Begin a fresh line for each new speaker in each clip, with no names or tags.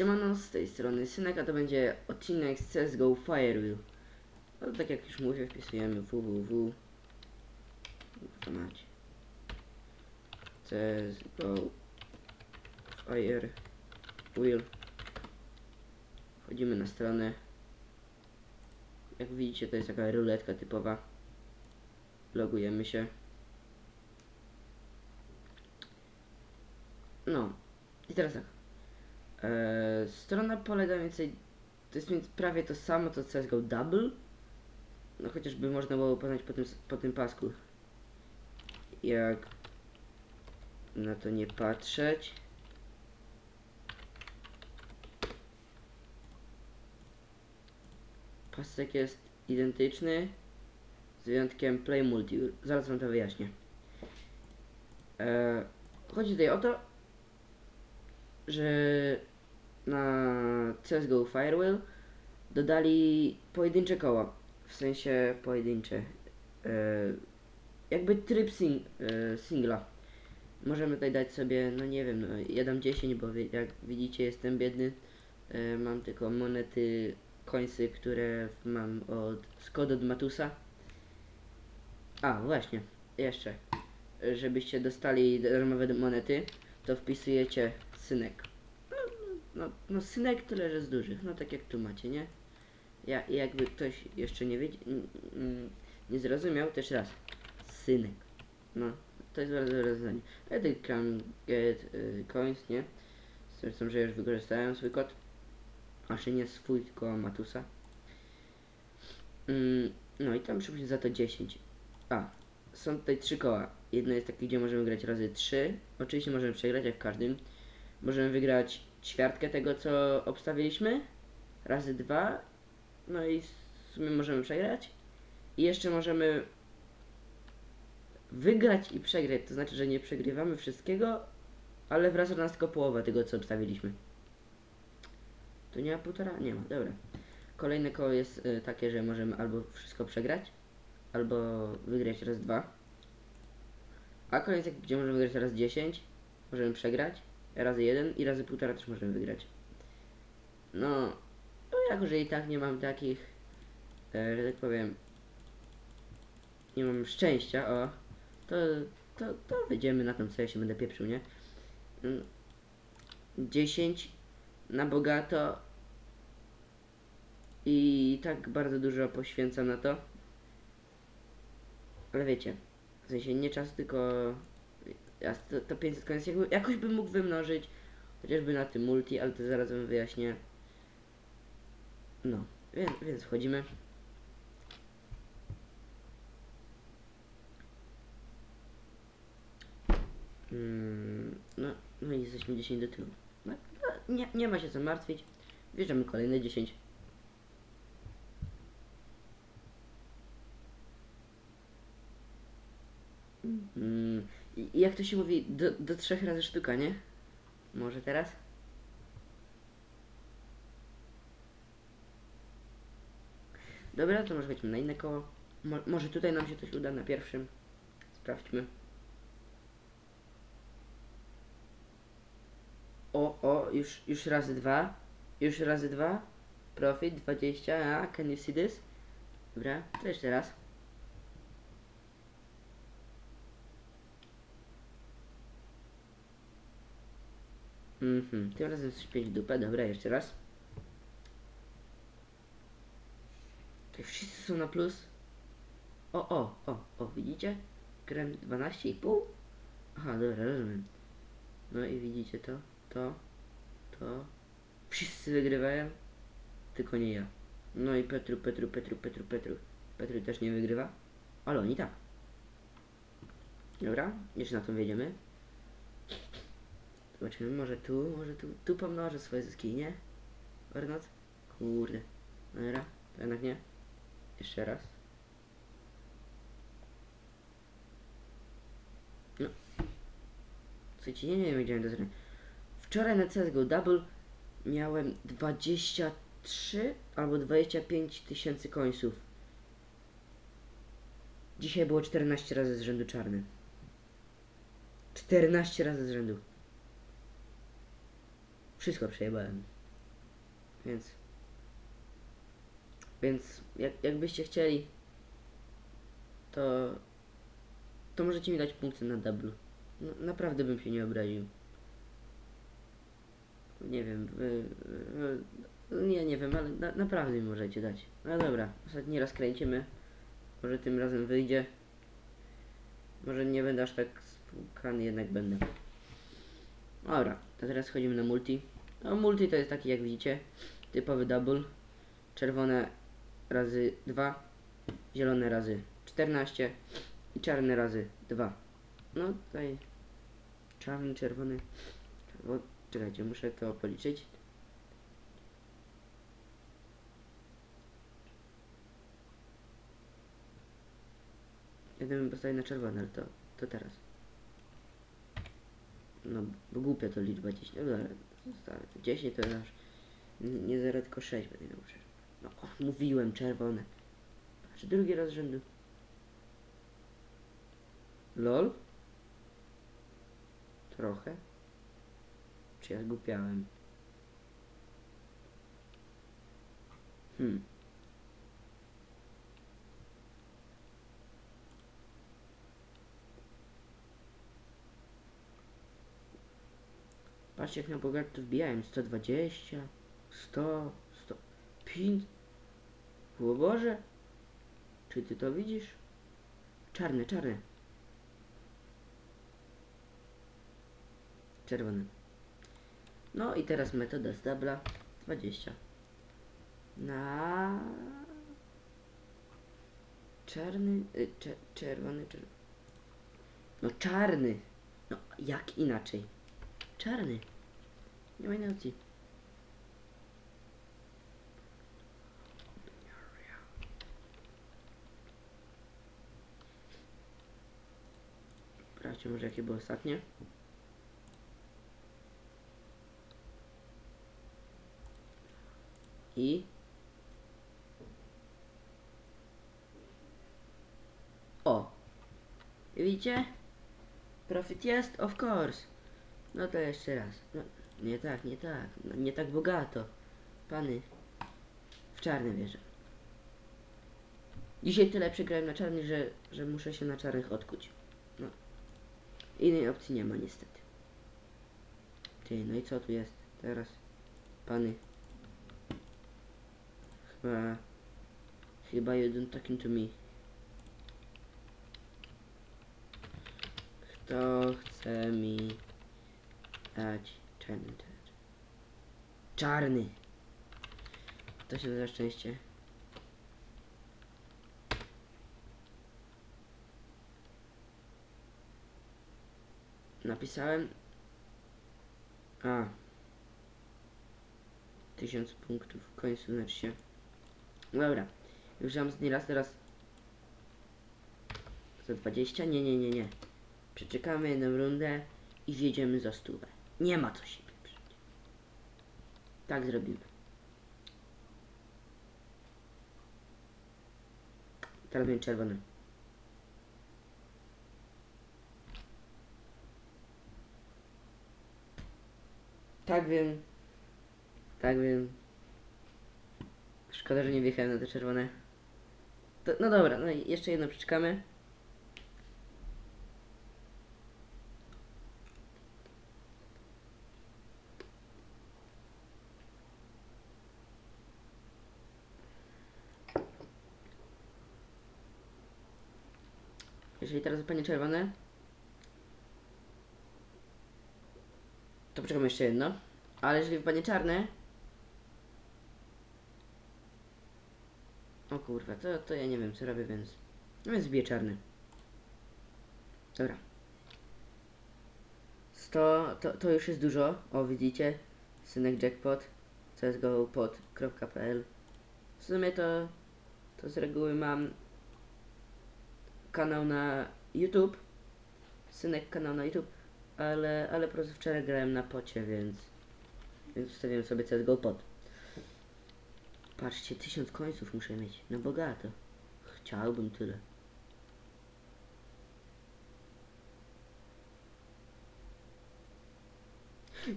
Siemano, z tej strony Synek, a to będzie odcinek z CSGO Firewheel. No tak jak już mówię, wpisujemy www. Co macie? CSGO Firewheel. Wchodzimy na stronę. Jak widzicie, to jest taka ruletka typowa. Logujemy się. No. I teraz tak. Eee, strona polega więcej, to jest więc prawie to samo co CSGO Double. No chociażby można było poznać po tym, po tym pasku. Jak na to nie patrzeć. Pasek jest identyczny z wyjątkiem Play Multi. Zaraz wam to wyjaśnię. Eee, chodzi tutaj o to, że na CSGO Firewall dodali pojedyncze koła. W sensie pojedyncze. E, jakby tryb sing, e, singla. Możemy tutaj dać sobie, no nie wiem, no, ja dam 10, bo wi- jak widzicie jestem biedny. E, mam tylko monety, końsy, które mam od Skod od Matusa. A, właśnie, jeszcze. E, Żebyście dostali darmowe monety, to wpisujecie synek. No, no, synek tyle, że z dużych, no tak jak tu macie, nie? Ja, jakby ktoś jeszcze nie wiedział, nie zrozumiał, też raz. Synek. No, to jest bardzo dobre. Ja tutaj klikam get y, coins, nie? Zresztą, że już wykorzystałem swój kod. Znaczy nie swój, tylko Matusa. Mm, no i tam przypuśćmy za to 10. A, są tutaj trzy koła. Jedno jest takie, gdzie możemy grać razy 3. Oczywiście możemy przegrać, jak w każdym. Możemy wygrać ćwiartkę tego, co obstawiliśmy. Razy 2. No i w sumie możemy przegrać. I jeszcze możemy wygrać i przegrać. To znaczy, że nie przegrywamy wszystkiego, ale wraca do nas tylko połowa tego, co obstawiliśmy. Tu nie ma półtora? Nie ma, dobra. Kolejne koło jest y, takie, że możemy albo wszystko przegrać, albo wygrać raz dwa. A taki, gdzie możemy wygrać raz 10, możemy przegrać, razy jeden i razy półtora też możemy wygrać. No, no jako, że i tak nie mam takich, e, że tak powiem, nie mam szczęścia, o, to, to, to wyjdziemy na tym, co ja się będę pieprzył, nie? Mm, 10 na bogato i tak bardzo dużo poświęcam na to. Ale wiecie, w sensie nie czas, tylko to, to 500 koniec jakby, jakoś bym mógł wymnożyć, chociażby na tym multi, ale to zaraz wam wyjaśnię. No, więc, więc wchodzimy. Mm, no, no i jesteśmy 10 do tyłu. No, no, nie, nie ma się co martwić. Wjeżdżamy kolejne 10. Mm, jak to się mówi, do, do trzech razy sztuka, nie? Może teraz? Dobra, to może chodźmy na inne koło. Mo może tutaj nam się coś uda na pierwszym. Sprawdźmy. O, o, już, już razy dwa. Już razy dwa. Profit 20, a can you see this? Dobra, to jeszcze raz. Mhm, tym razem w dupę, dobra, jeszcze raz. Tak wszyscy są na plus. O, o, o, o, widzicie? Krem 12,5? Aha, dobra, rozumiem. No i widzicie to, to, to. Wszyscy wygrywają, tylko nie ja. No i Petru, Petru, Petru, Petru, Petru. Petru też nie wygrywa, ale oni tak. Dobra, jeszcze na to wjedziemy. Zobaczymy, może tu, może tu, tu pomnożę swoje zyski, nie? Ornat? Kurde. Dobra, to jednak nie. Jeszcze raz. No. Słuchajcie, nie, nie wiedziałem do zrobienia. Wczoraj na CSGO Double miałem 23 albo 25 tysięcy końców. Dzisiaj było 14 razy z rzędu czarny. 14 razy z rzędu. Wszystko przejebałem. Więc. Więc jak, jakbyście chcieli, to. To możecie mi dać punkty na double. No, naprawdę bym się nie obraził. Nie wiem, wy, wy, nie, nie wiem, ale na, naprawdę mi możecie dać. No dobra, ostatni raz kręcimy. Może tym razem wyjdzie. Może nie będę aż tak spłukany, jednak będę. Dobra, to teraz chodzimy na multi. No multi to jest taki jak widzicie, typowy double. Czerwone razy 2, zielone razy 14 i czarne razy 2. No tutaj czarny, czerwony, czerwony. Czekajcie, muszę to policzyć. Jeden bym postawił na czerwone, ale to, to teraz. No, bo głupia to liczba 10. No dobra, zostawię. 10 to już nie nie 0, tylko 6 będę miał czerwone. No, mówiłem czerwone. Patrz, drugi raz rzędu. LOL? Trochę. Czy ja zgłupiałem? Hmm. Patrzcie jak na bogato to wbijałem. 120, 100, 105. O Boże. Czy ty to widzisz? Czarne, czarne. Czerwone. No i teraz metoda z dubla 20. Na czarny, y, cze, czerwony, czerwony. No czarny. No jak inaczej? Czarny. Nie ma innej opcji. Może jakie było ostatnie. I O! Widzicie? Profit jest? Of course. No to jeszcze raz. No, nie tak, nie tak. No, nie tak bogato. Pany. W czarny wierzę. Dzisiaj tyle przegrałem na czarnych, że, że muszę się na czarnych odkuć. No. Innej opcji nie ma niestety. Ty, no i co tu jest teraz? Pany. Chyba... Chyba jeden talking to me. Kto chce mi dać czarny? Czarny! To się nazywa szczęście. Napisałem. A. Tysiąc punktów. W końcu narcie. Dobra. Już mam z raz teraz. Za 20? Nie, nie, nie, nie. Przeczekamy jedną rundę i wjedziemy za stówę. Nie ma co się pieprzyć. Tak zrobimy. Teraz będzie czerwony. Tak wiem. Tak wiem. Szkoda, że nie wjechałem na te czerwone. To, no dobra, no i jeszcze jedno przeczekamy. Jeżeli teraz wypadnie czerwone, to poczekamy jeszcze jedno. Ale jeżeli wypadnie czarne, o kurwa, to, to ja nie wiem co robię, więc, no więc zbiję czarny. Dobra. 100, to, to już jest dużo. O, widzicie? Synek Jackpot, csgopod.pl W sumie to, to z reguły mam kanał na YouTube. Synek kanał na YouTube, ale, ale po prostu wczoraj grałem na pocie, więc więc wstawiłem sobie CSGO pod. Patrzcie, tysiąc końców muszę mieć, na bogato. Chciałbym tyle.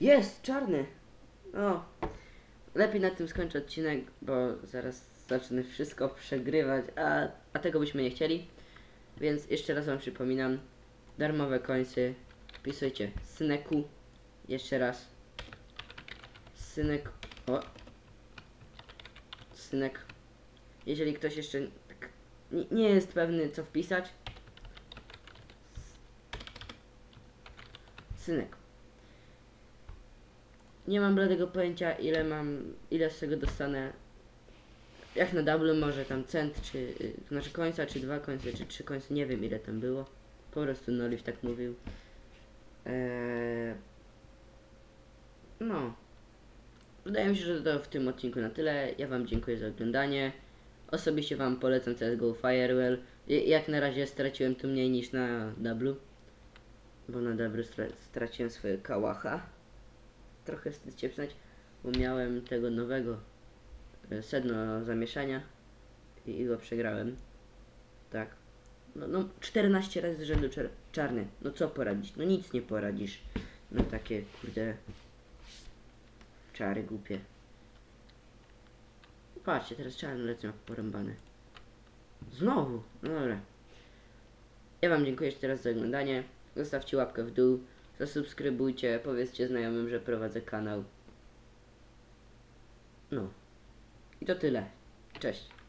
Jest, czarny. O, lepiej na tym skończę odcinek, bo zaraz zacznę wszystko przegrywać, a, a tego byśmy nie chcieli. Więc jeszcze raz wam przypominam, darmowe końce, wpisujcie syneku, jeszcze raz, synek, o, synek, jeżeli ktoś jeszcze tak nie, jest pewny co wpisać, synek. Nie mam bladego pojęcia ile mam, ile z tego dostanę. Jak na double może tam cent, czy, y, to znaczy końca, czy dwa końce, czy trzy końce, nie wiem ile tam było. Po prostu Noliv tak mówił. Eee, no. Wydaje mi się, że to w tym odcinku na tyle. Ja Wam dziękuję za oglądanie. Osobiście Wam polecam CSGO Firewall. Jak na razie straciłem tu mniej niż na double. Bo na double stra- straciłem swoje kałacha. Trochę wstyd się przyznać, bo miałem tego nowego sedno zamieszania i, go przegrałem. Tak. No, no 14 razy z rzędu czer- czarny. No co poradzić? No nic nie poradzisz. No takie kurde czary głupie. Patrzcie, teraz czarny lecą jak porąbane. Znowu. No dobra. Ja wam dziękuję jeszcze raz za oglądanie. Zostawcie łapkę w dół. Zasubskrybujcie. Powiedzcie znajomym, że prowadzę kanał. No. I to tyle. Cześć.